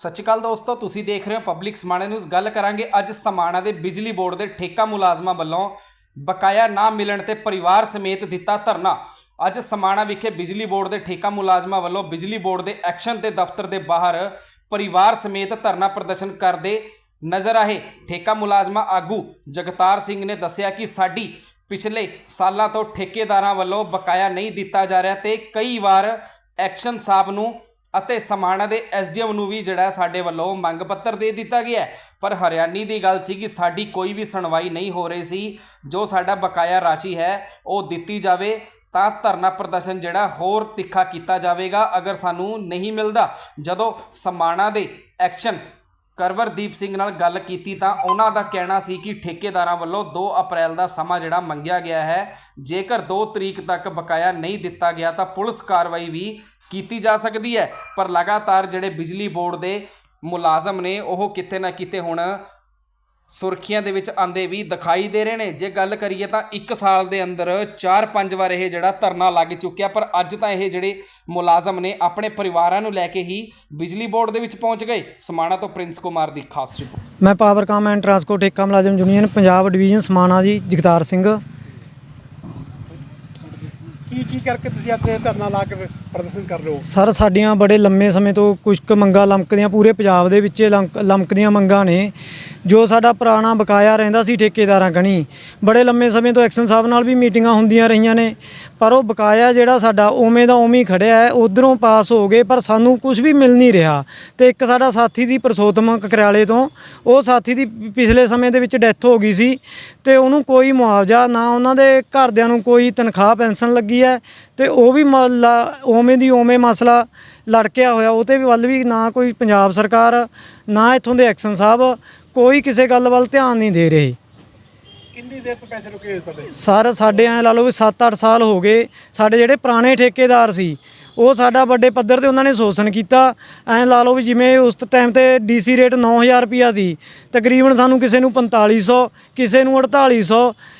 ਸਤਿ ਸ਼੍ਰੀ ਅਕਾਲ ਦੋਸਤੋ, ਤੁਸੀਂ ਦੇਖ ਰਹੇ ਹੋ ਪਬਲਿਕ ਸਮਾਣਾ ਨਿਊਜ਼ ਗੱਲ ਕਰਾਂਗੇ ਅੱਜ ਸਮਾਣਾ ਦੇ ਬਿਜਲੀ ਬੋਰਡ ਦੇ ਠੇਕਾ ਮੁਲਾਜ਼ਮਾਂ ਵੱਲੋਂ ਬਕਾਇਆ ਨਾ ਮਿਲਣ ਤੇ ਪਰਿਵਾਰ ਸਮੇਤ ਦਿੱਤਾ ਧਰਨਾ। ਅੱਜ ਸਮਾਣਾ ਵਿਖੇ ਬਿਜਲੀ ਬੋਰਡ ਦੇ ਠੇਕਾ ਮੁਲਾਜ਼ਮਾਂ ਵੱਲੋਂ ਬਿਜਲੀ ਬੋਰਡ ਦੇ ਐਕਸ਼ਨ ਤੇ ਦਫ਼ਤਰ ਦੇ ਬਾਹਰ ਪਰਿਵਾਰ ਸਮੇਤ ਧਰਨਾ ਪ੍ਰਦਰਸ਼ਨ ਕਰਦੇ ਨਜ਼ਰ ਆਏ। ਠੇਕਾ ਮੁਲਾਜ਼ਮਾਂ ਆਗੂ ਜਗਤਾਰ ਸਿੰਘ ਨੇ ਦੱਸਿਆ ਕਿ ਸਾਡੀ ਪਿਛਲੇ ਸਾਲਾਂ ਤੋਂ ਠੇਕੇਦਾਰਾਂ ਵੱਲੋਂ ਬਕਾਇਆ ਨਹੀਂ ਦਿੱਤਾ ਜਾ ਰਿਹਾ ਤੇ ਕਈ ਵਾਰ ਐਕਸ਼ਨ ਸਾਹਿਬ ਨੂੰ ਅਤੇ ਸਮਾਣਾ ਦੇ ਐਸਡੀਐਮ ਨੂੰ ਵੀ ਜਿਹੜਾ ਸਾਡੇ ਵੱਲੋਂ ਮੰਗ ਪੱਤਰ ਦੇ ਦਿੱਤਾ ਗਿਆ ਪਰ ਹਰਿਆਣੀ ਦੀ ਗੱਲ ਸੀ ਕਿ ਸਾਡੀ ਕੋਈ ਵੀ ਸੁਣਵਾਈ ਨਹੀਂ ਹੋ ਰਹੀ ਸੀ। ਜੋ ਸਾਡਾ ਬਕਾਇਆ ਰਾਸ਼ੀ ਹੈ, ਉਹ ਦਿੱਤੀ ਜਾਵੇ ਤਾਂ ਧਰਨਾ ਪ੍ਰਦਰਸ਼ਨ ਜਿਹੜਾ ਹੋਰ ਤਿੱਖਾ ਕੀਤਾ ਜਾਵੇਗਾ। ਅਗਰ ਸਾਨੂੰ ਨਹੀਂ ਮਿਲਦਾ, ਜਦੋਂ ਸਮਾਣਾ ਦੇ ਐਕਸ਼ਨ ਕਰਵਰਦੀਪ ਸਿੰਘ ਨਾਲ ਗੱਲ ਕੀਤੀ ਤਾਂ ਉਹਨਾਂ ਦਾ ਕਹਿਣਾ ਸੀ ਕਿ ਠੇਕੇਦਾਰਾਂ ਵੱਲੋਂ 2 ਅਪ੍ਰੈਲ ਦਾ ਸਮਾਂ ਜਿਹੜਾ ਮੰਗਿਆ ਗਿਆ ਹੈ। ਜੇਕਰ 2 ਤਰੀਕ ਤੱਕ ਬਕਾਇਆ ਨਹੀਂ ਦਿੱਤਾ ਗਿਆ ਤਾਂ ਪੁਲਿਸ ਕਾਰਵਾਈ ਵੀ ਕੀਤੀ ਜਾ ਸਕਦੀ ਹੈ ਪਰ ਲਗਾਤਾਰ ਜਿਹੜੇ ਬਿਜਲੀ ਬੋਰਡ ਦੇ ਮੁਲਾਜ਼ਮ ਨੇ ਉਹ ਕਿਤੇ ਨਾ ਕਿਤੇ ਹੁਣ ਸੁਰਖੀਆਂ ਦੇ ਵਿੱਚ ਆਂਦੇ ਵੀ ਦਿਖਾਈ ਦੇ ਰਹੇ ਨੇ। ਜੇ ਗੱਲ ਕਰੀਏ ਤਾਂ 1 ਸਾਲ ਦੇ ਅੰਦਰ 4-5 ਵਾਰ ਇਹ ਜਿਹੜਾ ਧਰਨਾ ਲੱਗ ਚੁੱਕਿਆ ਪਰ ਅੱਜ ਤਾਂ ਇਹ ਜਿਹੜੇ ਮੁਲਾਜ਼ਮ ਨੇ ਆਪਣੇ ਪਰਿਵਾਰਾਂ ਨੂੰ ਲੈ ਕੇ ਹੀ ਬਿਜਲੀ ਬੋਰਡ ਦੇ ਵਿੱਚ ਪਹੁੰਚ ਗਏ। ਸਮਾਣਾ ਤੋਂ ਪ੍ਰਿੰਸ ਕੁਮਾਰ ਦੀ ਖਾਸ ਰਿਪੋਰਟ। ਮੈਂ ਪਾਵਰਕਾਮ ਐਂਡ ਟਰਾਂਸਪੋਰਟ ਠੇਕਾ ਮੁਲਾਜ਼ਮ ਯੂਨੀਅਨ ਪੰਜਾਬ ਡਿਵੀਜ਼ਨ ਸਮਾਣਾ ਜੀ ਜਗਤਾਰ ਸਿੰਘ। ਕੀ ਕੀ ਕਰਕੇ ਤੁਸੀਂ ਅੱਜ ਧਰਨਾ ਲਾ ਕੇ ਪ੍ਰਦਰਸ਼ਨ ਕਰ ਰਹੇ ਹੋ? ਸਰ, ਸਾਡੀਆਂ ਬੜੇ ਲੰਮੇ ਸਮੇਂ ਤੋਂ ਕੁਝ ਕੁ ਮੰਗਾਂ ਲਮਕਦੀਆਂ, ਪੂਰੇ ਪੰਜਾਬ ਦੇ ਵਿੱਚ ਇਹ ਲੰਕ- ਲਮਕਦੀਆਂ ਮੰਗਾਂ ਨੇ। ਜੋ ਸਾਡਾ ਪੁਰਾਣਾ ਬਕਾਇਆ ਰਹਿੰਦਾ ਸੀ ਠੇਕੇਦਾਰਾਂ ਕਣੀ, ਬੜੇ ਲੰਮੇ ਸਮੇਂ ਤੋਂ ਐਕਸ਼ਨ ਸਾਹਿਬ ਨਾਲ ਵੀ ਮੀਟਿੰਗਾਂ ਹੁੰਦੀਆਂ ਰਹੀਆਂ ਨੇ। ਪਰ ਉਹ ਬਕਾਇਆ ਜਿਹੜਾ ਸਾਡਾ ਉਵੇਂ ਦਾ ਉਵੇਂ ਹੀ ਖੜਿਆ ਹੈ, ਉਧਰੋਂ ਪਾਸ ਹੋ ਗਏ, ਪਰ ਸਾਨੂੰ ਕੁਝ ਵੀ ਮਿਲ ਨਹੀਂ ਰਿਹਾ। ਤੇ ਇੱਕ ਸਾਡਾ ਸਾਥੀ ਦੀ ਪਰਸੋਤਮ ਕਕਰਿਆਲੇ ਤੋਂ, ਉਹ ਸਾਥੀ ਦੀ ਪਿਛਲੇ ਸਮੇਂ ਦੇ ਵਿੱਚ ਡੈਥ ਹੋ ਗਈ ਸੀ। ਤੇ ਉਹਨੂੰ ਕੋਈ ਮੁਆਵਜ਼ਾ, ਨਾ ਉਹਨਾਂ ਦੇ ਘਰਦਿਆਂ ਨੂੰ ਕੋਈ ਤਨਖਾਹ ਪੈਨਸ਼ਨ ਲੱਗੀ ਹੈ, ਤੇ ਉਹ ਵੀ ਮਹੱਲਾ ਉਵੇਂ ਦੀ ਉਵੇਂ ਮਸਲਾ ਲੜਕਿਆ ਹੋਇਆ ਉਹ ਵੀ ਵੱਲ ਵੀ ਨਾ ਕੋਈ ਪੰਜਾਬ ਸਰਕਾਰ, ਨਾ ਇੱਥੋਂ ਦੇ ਐਕਸ਼ਨ ਸਾਹਿਬ, ਕੋਈ ਕਿਸੇ ਗੱਲ ਵੱਲ ਧਿਆਨ ਨਹੀਂ ਦੇ ਰਹੇ। ਕਿੰਨੀ ਦੇਰ ਤੋਂ ਪੈਸੇ ਰੁਕੇ ਹੋਏ ਸਾਡੇ ਸਰ, ਸਾਡੇ ਐ ਲਾ ਲਓ ਵੀ 7-8 ਸਾਲ ਹੋ ਗਏ। ਸਾਡੇ ਜਿਹੜੇ ਪੁਰਾਣੇ ਠੇਕੇਦਾਰ ਸੀ, ਉਹ ਸਾਡਾ ਵੱਡੇ ਪੱਧਰ ਤੇ ਉਹਨਾਂ ਨੇ ਸ਼ੋਸ਼ਣ ਕੀਤਾ। ਐ ਲਾ ਲਓ ਵੀ ਜਿਵੇਂ ਉਸ ਟਾਈਮ ਤੇ ਡੀਸੀ ਰੇਟ 9000 ਰੁਪਿਆ ਸੀ, ਤਕਰੀਬਨ ਸਾਨੂੰ ਕਿਸੇ ਨੂੰ 4500 ਕਿਸੇ ਨੂੰ 4800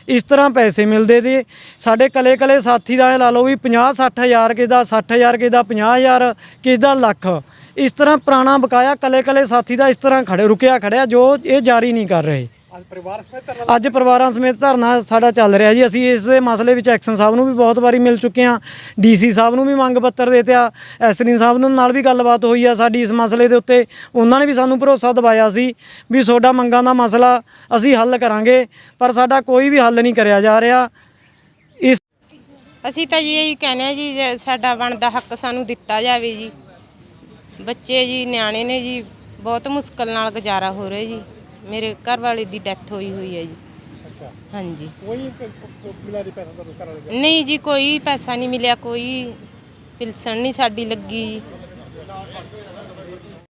ਇਸ ਤਰ੍ਹਾਂ ਪੈਸੇ ਮਿਲਦੇ ਸੀ। ਸਾਡੇ ਕਲੇ ਕਲੇ ਸਾਥੀ ਦਾ ਐ ਲਾ ਲਓ ਵੀ 50 60000 ਕਿਸੇ ਦਾ 60000 ਕਿਸੇ ਦਾ 50000 ਕਿਸੇ ਦਾ ਲੱਖ। ਇਸ ਤਰ੍ਹਾਂ ਪੁਰਾਣਾ ਬਕਾਇਆ ਕਲੇ ਕਲੇ ਸਾਥੀ ਦਾ ਇਸ ਤਰ੍ਹਾਂ ਖੜੇ ਰੁਕਿਆ ਖੜਿਆ ਜੋ ਇਹ ਜਾਰੀ ਨਹੀਂ ਕਰ ਰਹੇ। ਅੱਜ ਪਰਿਵਾਰ ਸਮੇਤ ਧਰਨਾ ਅੱਜ ਪਰਿਵਾਰਾਂ ਸਮੇਤ ਧਰਨਾ ਸਾਡਾ ਚੱਲ ਰਿਹਾ ਜੀ। ਅਸੀਂ ਇਸ ਦੇ ਮਸਲੇ ਵਿੱਚ ਐਕਸ਼ਨ ਸਾਹਿਬ ਨੂੰ ਵੀ ਬਹੁਤ ਵਾਰੀ ਮਿਲ ਚੁੱਕੇ ਹਾਂ। ਡੀਸੀ ਸਾਹਿਬ ਨੂੰ ਵੀ ਮੰਗ ਪੱਤਰ ਦੇ ਦਿੱਤਾ ਐਸਡੀ ਸਾਹਿਬ ਨੂੰ ਨਾਲ ਵੀ ਗੱਲਬਾਤ ਹੋਈ ਆ ਸਾਡੀ ਇਸ ਮਸਲੇ ਦੇ ਉੱਤੇ। ਉਹਨਾਂ ਨੇ ਵੀ ਸਾਨੂੰ ਭਰੋਸਾ ਦਿਵਾਇਆ ਸੀ ਵੀ ਤੁਹਾਡਾ ਮੰਗਾਂ ਦਾ ਮਸਲਾ ਅਸੀਂ ਹੱਲ ਕਰਾਂਗੇ ਪਰ ਸਾਡਾ ਕੋਈ ਵੀ ਹੱਲ ਨਹੀਂ ਕਰਿਆ ਜਾ ਰਿਹਾ। ਇਸ ਅਸੀਂ ਤਾਂ ਜੀ ਇਹੀ ਕਹਿੰਦੇ ਆ ਜੀ ਜੇ ਸਾਡਾ ਬਣਦਾ ਹੱਕ ਸਾਨੂੰ ਦਿੱਤਾ ਜਾਵੇ ਜੀ। ਬੱਚੇ ਜੀ ਨਿਆਣੇ ਨੇ ਜੀ ਬਹੁਤ ਮੁਸ਼ਕਲ ਨਾਲ ਗੁਜ਼ਾਰਾ ਹੋ ਰਿਹਾ ਜੀ। ਮੇਰੇ ਘਰ ਵਾਲੇ ਦੀ ਡੈਥ ਹੋਈ ਹੋਈ ਹੈ ਜੀ। ਅੱਛਾ। ਹਾਂਜੀ। ਕੋਈ ਮਿਲਾ ਨਹੀਂ ਪੈਸਾ ਤੁਹਾਨੂੰ ਘਰ ਵਾਲੇ ਨਹੀਂ ਜੀ ਕੋਈ ਪੈਸਾ ਨਹੀਂ ਮਿਲਿਆ ਕੋਈ ਪਿਲਸਣ ਨਹੀਂ ਸਾਡੀ ਲੱਗੀ। ਜੀ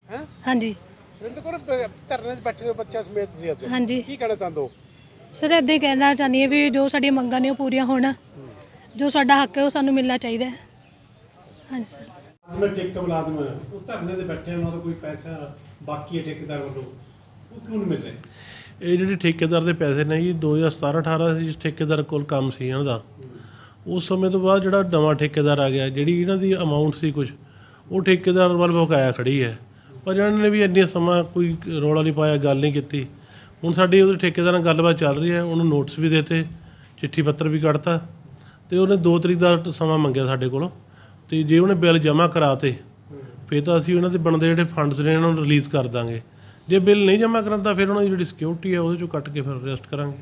ਹੈ? ਹਾਂਜੀ। ਰਿੰਦ ਕੋਲ ਧਰਨੇ 'ਚ ਬੈਠੇ ਹੋ ਬੱਚਾ ਸਮੇਤ ਤੁਸੀਂ ਅੱਜ? ਹਾਂਜੀ। ਕੀ ਕਹਿਣਾ ਚਾਹੁੰਦੇ ਹੋ? ਸਰ ਇੱਦਾਂ ਹੀ ਕਹਿਣਾ ਚਾਹੁੰਦੀ ਹਾਂ ਵੀ ਜੋ ਸਾਡੀਆਂ ਮੰਗਾਂ ਨੇ ਉਹ ਪੂਰੀਆਂ ਹੋਣ। ਜੋ ਸਾਡਾ ਹੱਕ ਹੈ ਉਹ ਸਾਨੂੰ ਮਿਲਣਾ ਚਾਹੀਦਾ ਹੈ। ਹਾਂਜੀ ਸਰ। ਮੈਂ ਠੇਕਾ ਮੁਲਾਜ਼ਮ ਉਹ ਧਰਨੇ ਤੇ ਬੈਠੇ ਉਹਨਾਂ ਦਾ ਕੋਈ ਪੈਸਾ ਬਾਕੀ ਹੈ ਠੇਕੇਦਾਰ ਵੱਲੋਂ। ਉਹ ਕਿਉਂ ਨਹੀਂ ਮਿਲ ਰਿਹਾ ਇਹ ਜਿਹੜੇ ਠੇਕੇਦਾਰ ਦੇ ਪੈਸੇ ਨੇ ਜੀ 2017 18 ਸੀ ਠੇਕੇਦਾਰ ਕੋਲ ਕੰਮ ਸੀ ਇਹਨਾਂ ਦਾ। ਉਸ ਸਮੇਂ ਤੋਂ ਬਾਅਦ ਜਿਹੜਾ ਨਵਾਂ ਠੇਕੇਦਾਰ ਆ ਗਿਆ ਜਿਹੜੀ ਇਹਨਾਂ ਦੀ ਅਮਾਉਂਟ ਸੀ ਕੁਝ ਉਹ ਠੇਕੇਦਾਰ ਵੱਲ ਬਕਾਇਆ ਖੜੀ ਹੈ। ਪਰ ਇਹਨਾਂ ਨੇ ਵੀ ਇੰਨੀ ਸਮਾਂ ਕੋਈ ਰੌਲਾ ਨਹੀਂ ਪਾਇਆ ਗੱਲ ਨਹੀਂ ਕੀਤੀ। ਹੁਣ ਸਾਡੀ ਉਹਦੇ ਠੇਕੇਦਾਰ ਨਾਲ ਗੱਲਬਾਤ ਚੱਲ ਰਹੀ ਹੈ ਉਹਨੂੰ ਨੋਟਿਸ ਵੀ ਦਿੱਤੇ ਚਿੱਠੀ ਪੱਤਰ ਵੀ ਕੱਢਤਾ ਤੇ ਉਹਨੇ 2 ਤਰੀਕ ਦਾ ਸਮਾਂ ਮੰਗਿਆ ਸਾਡੇ ਕੋਲੋਂ। ਤੇ ਜੇ ਉਹਨੇ ਬਿੱਲ ਜਮ੍ਹਾਂ ਕਰਾਤੇ ਫਿਰ ਤਾਂ ਅਸੀਂ ਉਹਨਾਂ ਦੇ ਬਣਦੇ ਜਿਹੜੇ ਫੰਡਸ ਨੇ ਇਹਨਾਂ ਨੂੰ ਰਿਲੀਜ਼ ਕਰ ਦਾਂਗੇ। ਜੇ ਬਿੱਲ ਨਹੀਂ ਜਮ੍ਹਾਂ ਕਰਾਂਦਾ, ਫਿਰ ਉਹਨਾਂ ਦੀ ਜਿਹੜੀ ਸਿਕਿਉਰਿਟੀ ਹੈ ਉਹਦੇ ਚੋਂ ਕੱਟ ਕੇ ਫਿਰ ਅਰੈਸਟ ਕਰਾਂਗੇ।